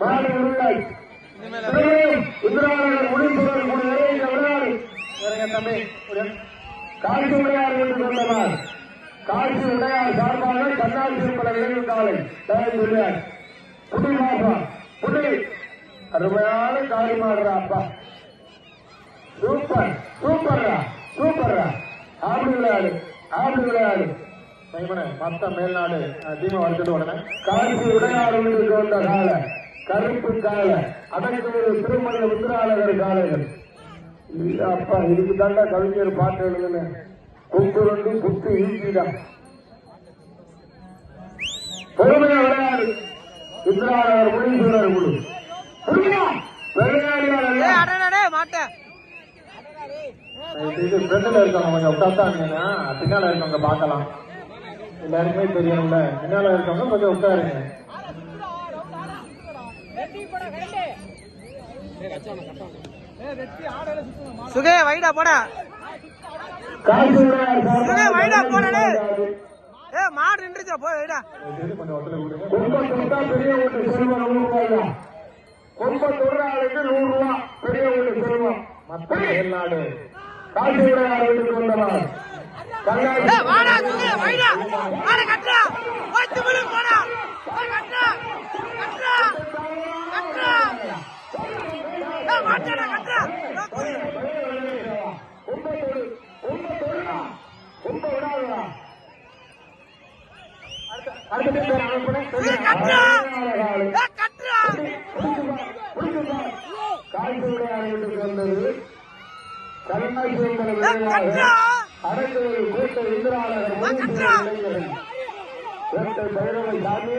மாடு உருளை இந்திராநகர் முடிப்புடன் கூடிய இளைஞ தம்பி காட்சி விளையாடு என்று சொன்னவர். காட்சி விளையாடு சார்பாக கண்ணாடி காலை. தயாரித்து விளையாடு புடி புடி அருமையான காரி மாடுறா அப்பா. சூப்பர் சூப்பர்ரா சூப்பர்ரா. விளையாடு ஆடு விளையாடு. மத்த மேல்நாடு தீமை வந்துட்டு உடனே காட்சி உடையாறு என்று வந்த கால. கருப்பு கால அடக்குவது திருமண விந்திராளகர் காலைகள் அப்பா இதுக்கு தாண்டா கவிஞர் பாட்டு எழுதுனேன் குப்பு ரெண்டு குத்து ஈட்டிதான் பொறுமையா விளையாடு. விந்திராளகர் முடிவு குழு புரியுதா விளையாடியாளர் மாட்டேன் ஃப்ரெண்டில் இருக்கவங்க கொஞ்சம் உட்காந்தாங்கன்னா பின்னால இருக்கவங்க பார்க்கலாம். எல்லாருக்குமே தெரியணும்ல பின்னால இருக்கவங்க கொஞ்சம் உட்காருங்க. சுகே வைடா போடா. சுகே வைடா போடா ஏ மாடு நின்றுச்சா போய் வைடா. கொம்ப செல்வம் நூறு ரூபா பெரிய வீட்டு செல்வம் மத்த மேல்நாடு காசு விளையாடு கொண்டவர் ஏ காய்ச்சி விளையாடிட்டு வந்தது கருணாய் சுந்தர ஏ கட்டுறா. அரசு கோட்டை இந்திராளர் பைரவ சாமி